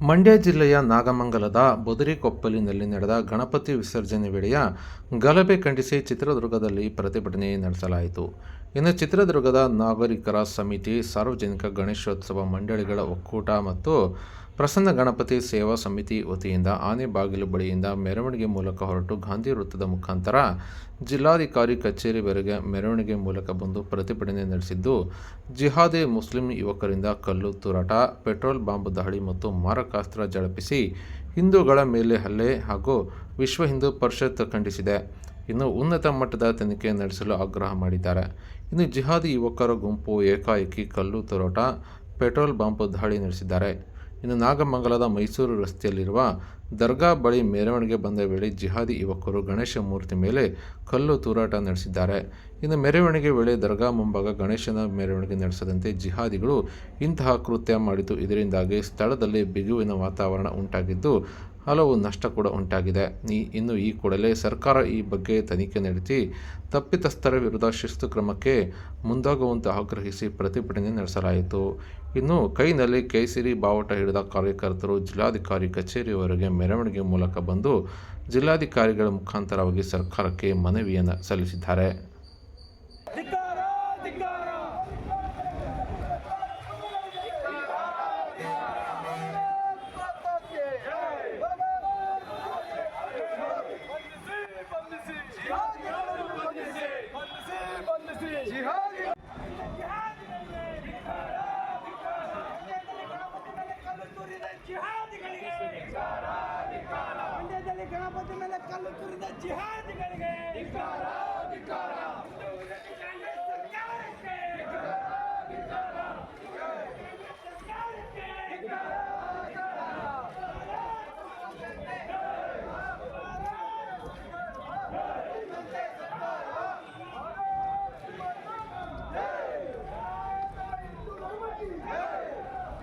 ಮಂಡ್ಯ ಜಿಲ್ಲೆಯ ನಾಗಮಂಗಲದ ಬುದರಿಕೊಪ್ಪಲಿನಲ್ಲಿ ನಡೆದ ಗಣಪತಿ ವಿಸರ್ಜನೆ ವೇಳೆಯ ಗಲಭೆ ಖಂಡಿಸಿ ಚಿತ್ರದುರ್ಗದಲ್ಲಿ ಪ್ರತಿಭಟನೆ ನಡೆಸಲಾಯಿತು. ಇನ್ನು ಚಿತ್ರದುರ್ಗದ ನಾಗರಿಕರ ಸಮಿತಿ ಸಾರ್ವಜನಿಕ ಗಣೇಶೋತ್ಸವ ಮಂಡಳಿಗಳ ಒಕ್ಕೂಟ ಮತ್ತು ಪ್ರಸನ್ನ ಗಣಪತಿ ಸೇವಾ ಸಮಿತಿ ವತಿಯಿಂದ ಆನೆ ಬಾಗಿಲು ಬಳಿಯಿಂದ ಮೆರವಣಿಗೆ ಮೂಲಕ ಹೊರಟು ಗಾಂಧಿ ವೃತ್ತದ ಮುಖಾಂತರ ಜಿಲ್ಲಾಧಿಕಾರಿ ಕಚೇರಿವರೆಗೆ ಮೆರವಣಿಗೆ ಮೂಲಕ ಬಂದು ಪ್ರತಿಭಟನೆ ನಡೆಸಿದ್ದು, ಜಿಹಾದಿ ಮುಸ್ಲಿಂ ಯುವಕರಿಂದ ಕಲ್ಲು ತೂರಾಟ, ಪೆಟ್ರೋಲ್ ಬಾಂಬ್ ದಾಳಿ ಮತ್ತು ಮಾರಕಾಸ್ತ್ರ ಜಳಪಿಸಿ ಹಿಂದೂಗಳ ಮೇಲೆ ಹಲ್ಲೆ ಹಾಗೂ ವಿಶ್ವ ಹಿಂದೂ ಪರಿಷತ್ ಖಂಡಿಸಿದೆ. ಇನ್ನು ಉನ್ನತ ಮಟ್ಟದ ತನಿಖೆ ನಡೆಸಲು ಆಗ್ರಹ ಮಾಡಿದ್ದಾರೆ. ಇನ್ನು ಜಿಹಾದಿ ಯುವಕರ ಗುಂಪು ಏಕಾಏಕಿ ಕಲ್ಲು ತೂರಾಟ, ಪೆಟ್ರೋಲ್ ಬಾಂಬ್ ದಾಳಿ ನಡೆಸಿದ್ದಾರೆ. ಇನ್ನು ನಾಗಮಂಗಲದ ಮೈಸೂರು ರಸ್ತೆಯಲ್ಲಿರುವ ದರ್ಗಾ ಬಳಿ ಮೆರವಣಿಗೆ ಬಂದ ವೇಳೆ ಜಿಹಾದಿ ಯುವಕರು ಗಣೇಶ ಮೂರ್ತಿ ಮೇಲೆ ಕಲ್ಲು ತೂರಾಟ ನಡೆಸಿದ್ದಾರೆ. ಇನ್ನು ಮೆರವಣಿಗೆ ವೇಳೆ ದರ್ಗಾ ಮುಂಭಾಗ ಗಣೇಶನ ಮೆರವಣಿಗೆ ನಡೆಸದಂತೆ ಜಿಹಾದಿಗಳು ಇಂತಹ ಕೃತ್ಯ ಮಾಡಿತು ಇದರಿಂದಾಗಿ ಸ್ಥಳದಲ್ಲಿ ಬಿಗುವಿನ ವಾತಾವರಣ ಉಂಟಾಗಿದ್ದು ಹಲವು ನಷ್ಟ ಕೂಡ ಉಂಟಾಗಿದೆ. ಈ, ಇನ್ನು ಈ ಕೂಡಲೇ ಸರ್ಕಾರ ಈ ಬಗ್ಗೆ ತನಿಖೆ ನಡೆಸಿ ತಪ್ಪಿತಸ್ಥರ ವಿರುದ್ಧ ಶಿಸ್ತು ಕ್ರಮಕ್ಕೆ ಮುಂದಾಗುವಂತೆ ಆಗ್ರಹಿಸಿ ಪ್ರತಿಭಟನೆ ನಡೆಸಲಾಯಿತು. ಇನ್ನು ಕೈನಲ್ಲಿ ಕೇಸರಿ ಬಾವುಟ ಹಿಡಿದ ಕಾರ್ಯಕರ್ತರು ಜಿಲ್ಲಾಧಿಕಾರಿ ಕಚೇರಿಯವರೆಗೆ ಮೆರವಣಿಗೆ ಮೂಲಕ ಬಂದು ಜಿಲ್ಲಾಧಿಕಾರಿಗಳ ಮುಖಾಂತರವಾಗಿ ಸರ್ಕಾರಕ್ಕೆ ಮನವಿಯನ್ನು ಸಲ್ಲಿಸಿದ್ದಾರೆ. ಮಂಡ್ಯದಲ್ಲಿ ಗಣಪತಿ ಮೇಲೆ ಕಲ್ಲು ತುರಿದ ಜಿಹಾದಿಗಳಿಗೆ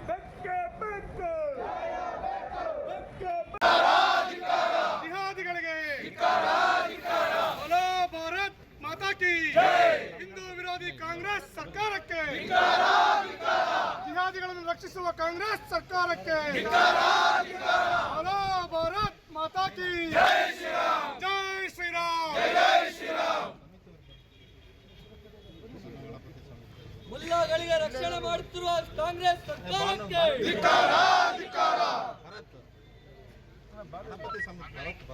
ಬೆಕ್ಕೆ ಬೆಕ್ಕೆ ಬೆಕ್ಕೆ ಜಿಹಾದಿಗಳಿಗೆ ಹಲೋ ಭಾರತ್ ಮಾತಾ ಕಿ ಹಿಂದೂ ವಿರೋಧಿ ಕಾಂಗ್ರೆಸ್ ಸರ್ಕಾರಕ್ಕೆ. ಜಿಹಾದಿಗಳನ್ನು ರಕ್ಷಿಸುವ ಕಾಂಗ್ರೆಸ್ ಸರ್ಕಾರಕ್ಕೆ. ಹಲೋ ಭಾರತ್ ಮಾತಾ ಕಿ. ಜೈ ಶ್ರೀರಾಮ್. ಮುಲ್ಲಾಗಳಿಗೆ ರಕ್ಷಣೆ ಮಾಡುತ್ತಿರುವ ಕಾಂಗ್ರೆಸ್ ಸರ್ಕಾರಕ್ಕೆ.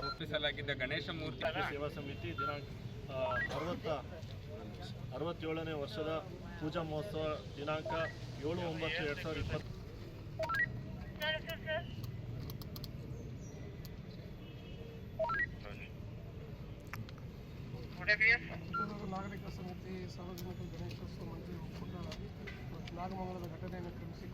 ರೂಪಿಸಲಾಗಿದ್ದ ಗಣೇಶ ಮೂರ್ತಿ. ಸೇವಾ ಸಮಿತಿ ದಿನಾಂಕ ಅರವತ್ತ ಅರವತ್ತೇಳನೇ ವರ್ಷದ ಪೂಜಾ ಮಹೋತ್ಸವ ದಿನಾಂಕ ಏಳು ಒಂಬತ್ತು ಎರಡು ಸಾವಿರದ ಇಪ್ಪತ್ತು. ನಾಗರಿಕ ಸಮಿತಿ ಸಾರ್ವಜನಿಕ ಗಣೇಶೋತ್ಸವ ಮಂಡಳಿ ಒಕ್ಕೂಟ ನಾಗಮಂಗಲದ ಘಟನೆಯನ್ನು ಖಂಡಿಸಿ